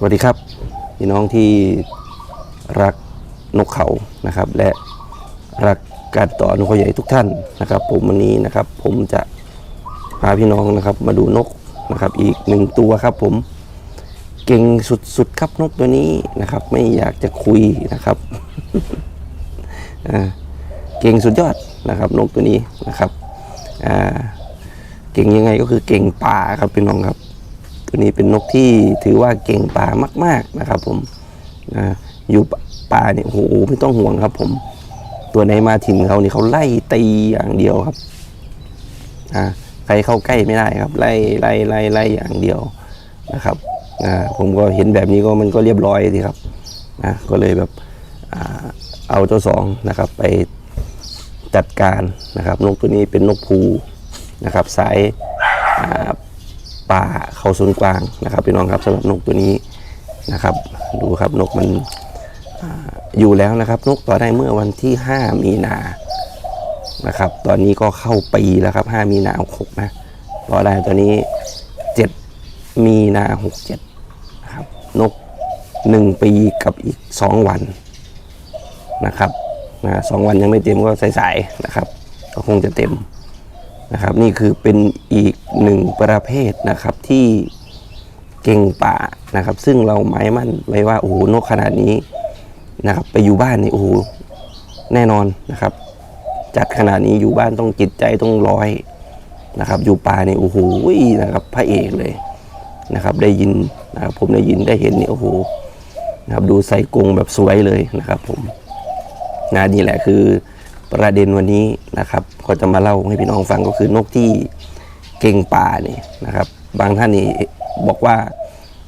สวัสดีครับพี่น้องที่รักนกเขานะครับ และรักการต่อนกเขาใหญ่ทุกท่านนะครับ ผมวันนี้นะครับ ผมจะพาพี่น้องนะครับ มาดูนกนะครับ อีกหนึ่งตัวครับ ผมเก่งสุดๆครับนกตัวนี้นะครับ ไม่อยากจะคุยนะครับเก่งสุดยอดนะครับนกตัวนี้นะครับเก่งยังไงก็คือเก่งป่าครับพี่น้องครับ ตัวนี้เป็นนกที่ถือว่าเก่งป่ามาก ๆนะครับ ผมนะอยู่ป่าเนี่ยโอ้โหไม่ต้องห่วงครับ ผม ตัวไหนมาถิ่นเขานี่เขาไล่ตีอย่างเดียวครับอ่าใครเข้าใกล้ไม่ได้ครับ ไล่ไล่ไล่ไล่อย่างเดียวนะครับอ่าผมก็เห็นแบบนี้ก็มันก็เรียบร้อยสิครับนะก็เลยแบบเอาเจ้าสองนะครับ ไปจัดการนะครับ นกตัวนี้เป็นนกภูนะครับ สายา ป่าเขาศูนย์กลางนะครับพี่น้องครับสำหรับนกตัวนี้นะครับ ดูครับนกมันออยู่แล้วนะครับนกต่อได้เมื่อวันที่ 5 มีนานะครับ ตอนนี้ก็เข้าปีแล้วครับ 5 มีนา6นะต่อได้ตอนนี้ 7 มีนา67นะครับนก 1 ปีกับอีก 2 วันนะครับนะสองวันยังไม่เต็มก็สายๆนะครับ ก็คงจะเต็ม นะครับ นี่คือเป็นอีกหนึ่งประเภทนะครับที่เก่งป่านะครับ ซึ่งเราหมายมั่นไว้ว่าโอ้โหนกขนาดนี้นะครับ ไปอยู่บ้านนี่โอ้โหแน่นอนนะครับ จัดขนาดนี้อยู่บ้านต้องจิตใจต้องร้อยนะครับ อยู่ป่านี่โอ้โหนะครับพระเอกเลยนะครับ ได้ยินนะครับผมได้ยินได้เห็นนี่โอ้โหนะครับ ดูใส่กรงแบบสวยเลยนะครับ ผมนะนี่แหละคือ ประเด็นวันนี้นะครับ ก็จะมาเล่าให้พี่น้องฟังก็คือนกที่เก่งป่านี่นะครับ บางท่านนี่บอกว่า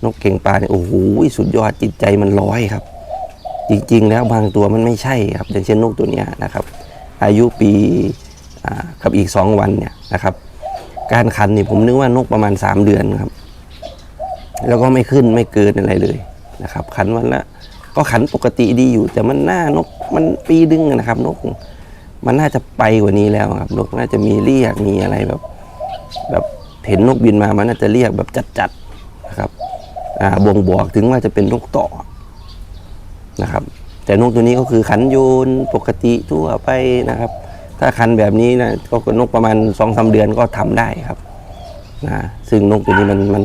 นกเก่งป่าเนี่ยโอ้โหสุดยอดจิตใจมันร้อยครับ จริงๆ แล้วบางตัวมันไม่ใช่ครับอย่างเช่นนกตัวเนี้ยนะครับ อายุปีกับอีกสองวันเนี่ยนะครับ การขันนี่ผมนึกว่านกประมาณสามเดือนครับ แล้วก็ไม่ขึ้นไม่เกินอะไรเลยนะครับขันวันละก็ขันปกติดีอยู่แต่มันหน้านกมันปีดึงนะครับ นก มันน่าจะไปกว่านี้แล้วครับนกน่าจะมีเรียกมีอะไรแบบ แบบเห็นนกบินมามันน่าจะเรียกแบบจัดๆนะครับอ่าบ่งบอกถึงว่าจะเป็นนกต่อนะครับ แต่นกตัวนี้ก็คือขันโยนปกติทั่วไปนะครับ ถ้าขันแบบนี้นะก็นกประมาณสองสาเดือนก็ทำได้ครับนะซึ่งนกตัวนี้มันมัน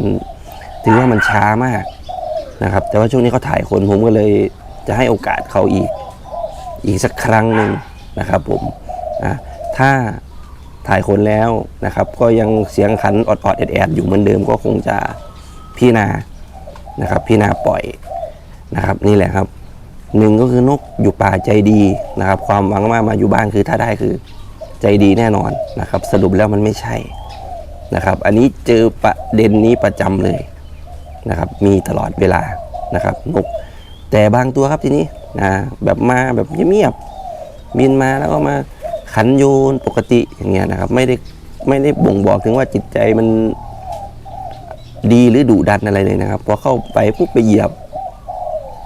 ถือว่ามันช้ามากนะครับ แต่ว่าช่วงนี้เขาถ่ายคนผมก็เลยจะให้โอกาสเขาอีก อีกสักครั้งหนึ่ง นะครับผมอะถ้าถ่ายคนแล้วนะครับก็ยังเสียงขันออดๆแอดๆอยู่เหมือนเดิมก็คงจะพี่นานะครับพี่นาปล่อยนะครับนี่แหละครับหนึ่งก็คือนกอยู่ป่าใจดีนะครับ ความหวังว่ามาอยู่บ้านคือถ้าได้คือใจดีแน่นอนนะครับ สรุปแล้วมันไม่ใช่นะครับ อันนี้เจอประเด็นนี้ประจำเลยนะครับ มีตลอดเวลานะครับ นกแต่บางตัวครับทีนี้นะแบบมาแบบเงียบ บินมาแล้วก็มาขันโยนปกติอย่างเงี้ยนะครับ ไม่ได้ไม่ได้บ่งบอกถึงว่าจิตใจมันดีหรือดุดันอะไรเลยนะครับพอเข้าไปปุ๊บไปเหยียบ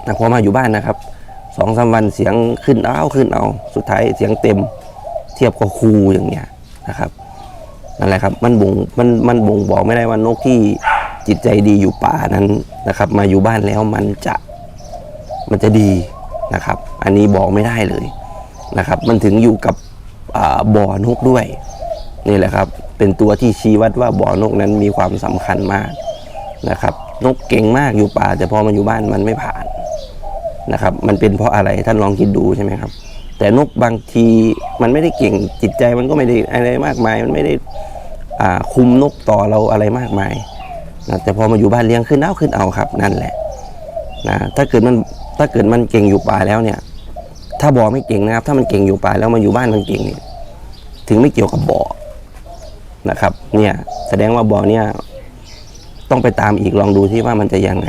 นะพอมาอยู่บ้านนะครับสองสามวันเสียงขึ้นเอาขึ้นเอา สุดท้ายเสียงเต็ม เทียบกับครูอย่างเงี้ยนะครับนั่นแหละครับมันบ่งมันมันบ่งบอกไม่ได้ว่านกที่จิตใจดีอยู่ป่านั้นนะครับ มาอยู่บ้านแล้วมันจะมันจะดีนะครับ อันนี้บอกไม่ได้เลย นะครับ มันถึงอยู่กับบ่อนกด้วยนี่แหละครับ เป็นตัวที่ชี้วัดว่าบ่อนกนั้นมีความสำคัญมากนะครับ นกเก่งมากอยู่ป่า แต่พอมาอยู่บ้านมันไม่ผ่านนะครับ มันเป็นเพราะอะไรท่านลองคิดดูใช่ไหมครับ แต่นกบางทีมันไม่ได้เก่งจิตใจมันก็ไม่ได้อะไรมากมาย มันไม่ได้คุมนกต่อเราอะไรมากมายนะแต่พอมาอยู่บ้านเลี้ยงขึ้นเอาขึ้นเอาครับ นั่นแหละนะถ้าเกิดมันถ้าเกิดมันเก่งอยู่ป่าแล้วเนี่ย ถ้าบ่อไม่เก่งนะครับ ถ้ามันเก่งอยู่ป่าแล้วมาอยู่บ้านมันเก่งเนี่ยถึงไม่เกี่ยวกับบ่อนะครับ เนี่ยแสดงว่าบ่อเนี่ยต้องไปตามอีกลองดูที่ว่ามันจะยังไง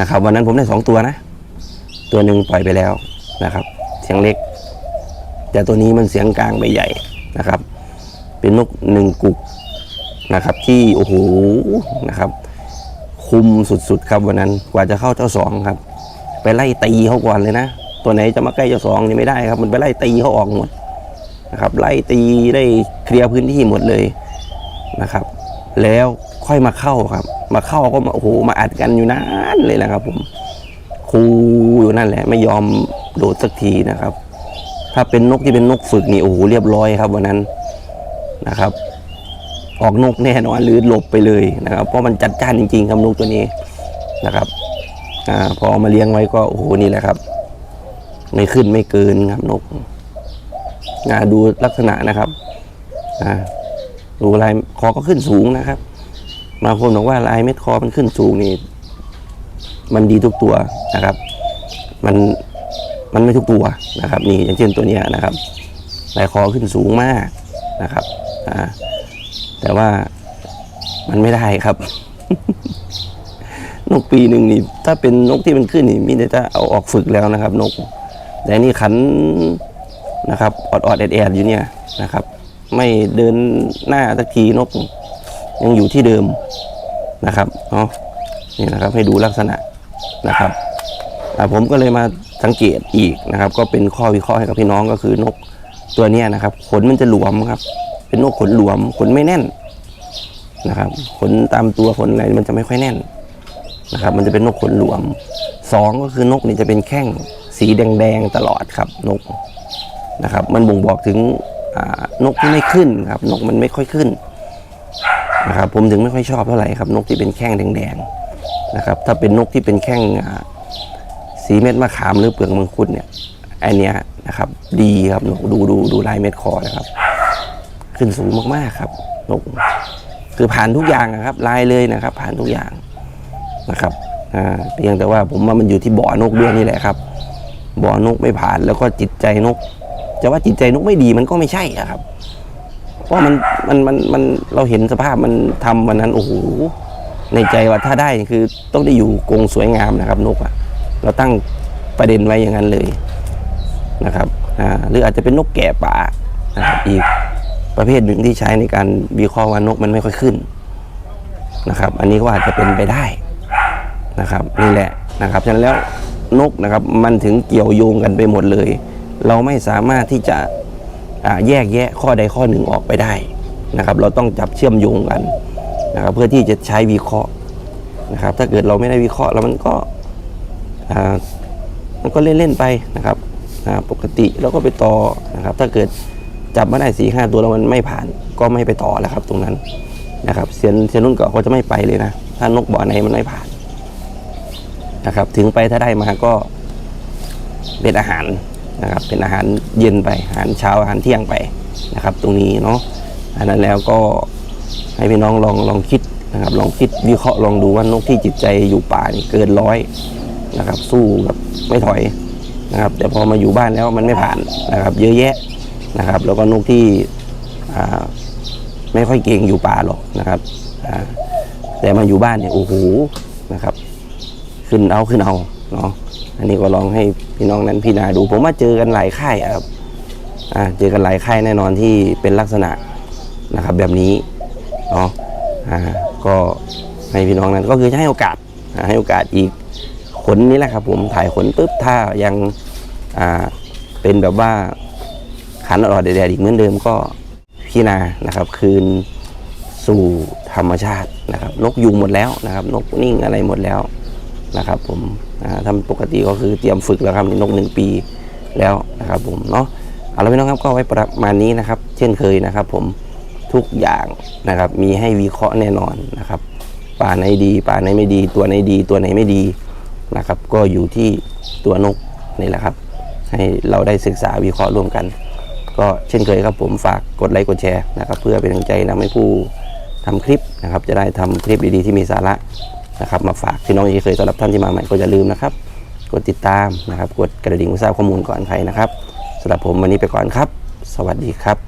นะครับ วันนั้นผมได้สองตัวนะ ตัวหนึ่งปล่อยไปแล้วนะครับ เสียงเล็ก แต่ตัวนี้มันเสียงกลางใบใหญ่นะครับ เป็นนกหนึ่งกุกนะครับ ที่โอ้โหนะครับ คุมสุดๆครับวันนั้นกว่าจะเข้าเจ้าสองครับ ไปไล่ตีเขาก่อนเลยนะ ตัวไหนจะมาใกล้เจ้าสองนี่ไม่ได้ครับ มันไปไล่ตีเขาออกหมดนะครับ ไล่ตีได้เคลียร์พื้นที่หมดเลยนะครับ แล้วค่อยมาเข้าครับ มาเข้าก็มาโอ้โหมาอัดกันอยู่นานเลยนะครับ ผมคูอยู่นั่นแหละ ไม่ยอมโดดสักทีนะครับ ถ้าเป็นนกที่เป็นนกฝึกนี่โอ้โหเรียบร้อยครับวันนั้นนะครับ ออกนกแน่นอนหรือหลบไปเลยนะครับ เพราะมันจัดจ้านจริงๆครับนกตัวนี้นะครับอพอมาเลี้ยงไว้ก็โอ้โหนี่แหละครับ ไม่ขึ้นไม่เกินครับนกอ่าดูลักษณะนะครับอ่าดูลายคอก็ขึ้นสูงนะครับบางคนบอกว่าลายเม็ดคอมันขึ้นสูงนี่ มันดีทุกตัวนะครับ มันมันไม่ทุกตัวนะครับ นี่อย่างเช่นตัวนี้นะครับลายคอขึ้นสูงมากนะครับอ่าแต่ว่ามันไม่ได้ครับ นกปีหนึ่งนี่ ถ้าเป็นนกที่มันขึ้นนี่มีแต่จะเอาออกฝึกแล้วนะครับ นก แต่นี่ขันนะครับออดออดแอดแอดอยู่เนี่ยนะครับ ไม่เดินหน้าสักทีนกยังอยู่ที่เดิมนะครับเนาะนี่นะครับให้ดูลักษณะนะครับอ่ผมก็เลยมาสังเกตอีกนะครับ ก็เป็นข้อวิเคราะห์ให้กับพี่น้องก็คือนกตัวนี้นะครับ ขนมันจะหลวมครับ เป็นนกขนหลวม ขนไม่แน่นนะครับ ขนตามตัวขนอะไรมันจะไม่ค่อยแน่นนะครับ มันจะเป็นนกขนหลวมสองก็คือนกนี่จะเป็นแข้ง สีแดงๆตลอดครับนกนะครับ มันบ่งบอกถึงนกที่ไม่ขึ้นครับ นกมันไม่ค่อยขึ้นนะครับผมถึงไม่ค่อยชอบเท่าไหร่ครับ นกที่เป็นแข้งแดงๆนะครับ ถ้าเป็นนกที่เป็นแข้งสีเม็ดมะขามหรือเปลือกมังคุดเนี่ยอันเนี้ยนะครับดีครับนกดูดูดูลายเม็ดคอนะครับ ขึ้นสูงมากๆครับนกคือผ่านทุกอย่างอะครับ ลายเลยนะครับ ผ่านทุกอย่างนะครับเพียงแต่ว่าผมว่ามันอยู่ที่บ่อนกด้วยนี่แหละครับ บ่อนกไม่ผ่าน แล้วก็จิตใจนก จะว่าจิตใจนกไม่ดีมันก็ไม่ใช่อะครับ เพราะมันมันมันมันเราเห็นสภาพมันทำวันนั้นโอ้โหในใจว่าถ้าได้คือต้องได้อยู่กรงสวยงามนะครับ นกอะเราตั้งประเด็นไว้อย่างนั้นเลยนะครับอ่าหรืออาจจะเป็นนกแก่ป่านะครับอีกประเภทหนึ่งที่ใช้ในการวิเคราะห์ว่านกมันไม่ค่อยขึ้นนะครับ อันนี้ก็อาจจะเป็นไปได้นะครับนี่แหละนะครับฉะนั้นแล้ว นกนะครับ มันถึงเกี่ยวโยงกันไปหมดเลย เราไม่สามารถที่จะแยกแยะข้อใดข้อหนึ่งออกไปได้นะครับ เราต้องจับเชื่อมโยงกันนะครับ เพื่อที่จะใช้วิเคราะห์นะครับ ถ้าเกิดเราไม่ได้วิเคราะห์แล้วมันก็มันก็เล่นๆไปนะครับปกติเราก็ไปต่อนะครับ ถ้าเกิดจับมาได้สี่ห้าตัวแล้วมันไม่ผ่านก็ไม่ไปต่อแล้วครับ ตรงนั้นนะครับเซียนเซียนนุ่นก็เขาจะไม่ไปเลยนะ ถ้านกบ่อไหนมันไม่ผ่าน นะครับ ถึงไปถ้าได้มาก็เป็นอาหารนะครับ เป็นอาหารเย็นไปอาหารเช้าอาหารเที่ยงไปนะครับ ตรงนี้เนาะอันนั้นแล้วก็ให้พี่น้องลองลองคิดนะครับ ลองคิดวิเคราะห์ลองดูว่านกที่จิตใจอยู่ป่านี่เกินร้อยนะครับ สู้กับไม่ถอยนะครับ แต่พอมาอยู่บ้านแล้วมันไม่ผ่านนะครับ เยอะแยะนะครับ แล้วก็นกที่ไม่ค่อยเก่งอยู่ป่าหรอกนะครับแต่มาอยู่บ้านเนี่ยโอ้โหนะครับ ขึ้นเอาขึ้นเอาเนาะอันนี้ก็ลองให้พี่น้องนั้นพี่นาดู ผมว่าเจอกันหลายค่ายครับอ่าเจอกันหลายค่ายแน่นอนที่เป็นลักษณะนะครับแบบนี้เนาะอ่าก็ให้พี่น้องนั้นก็คือจะให้โอกาสให้โอกาสอีกขนนี้แหละครับ ผมถ่ายขนปุ๊บถ้ายังอ่าเป็นแบบว่าขันอรอดแดดอีกเหมือนเดิมก็พี่นานะครับ คืนสู่ธรรมชาตินะครับ นกยุงหมดแล้วนะครับ นกนิ่งอะไรหมดแล้ว นะครับผมทำปกติก็คือเตรียมฝึกแล้วครับนกหนึ่งปีแล้วนะครับผมเนาะเอาละพี่น้องครับก็ไว้ประมาณนี้นะครับ เช่นเคยนะครับ ผมทุกอย่างนะครับมีให้วิเคราะห์แน่นอนนะครับป่าไหนดีป่าไหนไม่ดี ตัวไหนดี ตัวไหนไม่ดีนะครับ ก็อยู่ที่ตัวนกนี่แหละครับ ให้เราได้ศึกษาวิเคราะห์ร่วมกัน ก็เช่นเคยครับผมฝากกดไลค์กดแชร์นะครับ เพื่อเป็นกำลังใจนำให้ผู้ทำคลิปนะครับ จะได้ทำคลิปดีๆที่มีสาระ นะครับมาฝากพี่น้องที่เคยต้อนรับท่านที่มาใหม่ก็อย่าลืมนะครับ กดติดตามนะครับ กดกระดิ่งเพื่อทราบข้อมูลก่อนใครนะครับสำหรับผมวันนี้ไปก่อนครับ สวัสดีครับ